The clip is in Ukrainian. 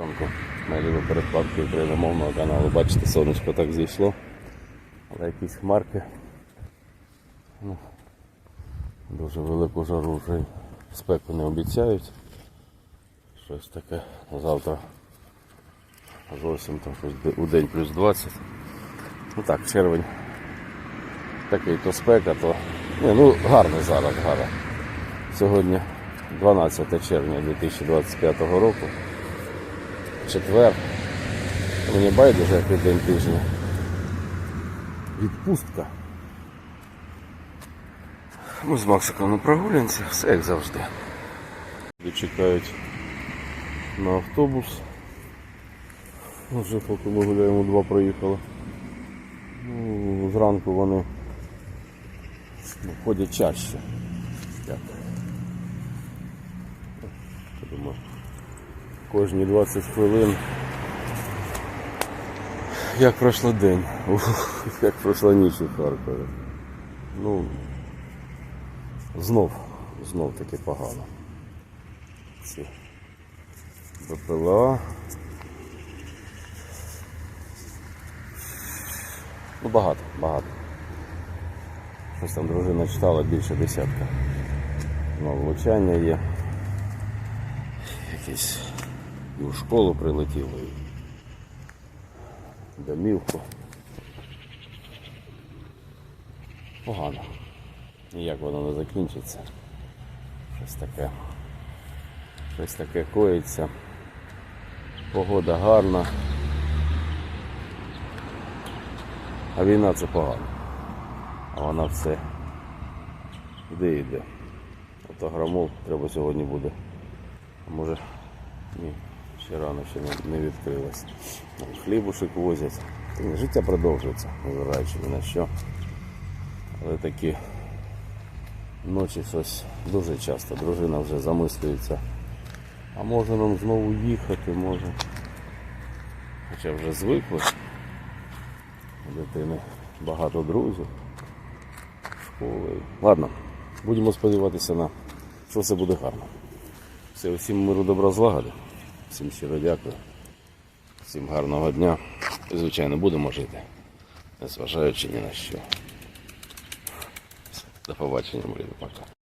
До передплатки україномовного каналу. Бачите, сонечко так зійшло. Але якісь хмарки. Ну, дуже велику жару вже спеку не обіцяють. Щось таке завтра зовсім там щось у день плюс 20. Ну так, червень. Такий то спека, то. Ні, ну гарно зараз, гарно. Сьогодні 12 червня 2025 року четвер. Мені байдуже який день тижня. Відпустка. Ми з Максиком на прогулянці, все як завжди. Люди чекають на автобус. Вже поки ми гуляємо, два проїхали. Ну, зранку вони ходять чаще. Як? Думаю, кожні 20 хвилин. Як пройшов день? Як пройшла ніч у Харкові. Ну, знов, знов таки погано. Ці БПЛА. Ну багато, багато. Щось там дружина читала більше десятка. Ну, влучання є. Якісь і у школу прилетіло, і в домівку. Погано. Ніяк воно не закінчиться. Щось таке. Щось таке коїться. Погода гарна. А війна це погано. А вона все йде йде. Ото громов треба сьогодні буде. А може ні, ще рано ще не, не відкрилось. Там Хлібушек возять. Життя продовжується, незважаючи ні на що. Але такі ночі щось дуже часто. Дружина вже замислюється. А може нам знову їхати, може. Хоча вже звикли. У дитини багато друзів. Школи. Ладно, будемо сподіватися на що все буде гарно. Все, всім миру добра злагоди. Всім щиро дякую. Всім гарного дня. І, звичайно, будемо жити, незважаючи ні на що. До побачення, Марина. Пока.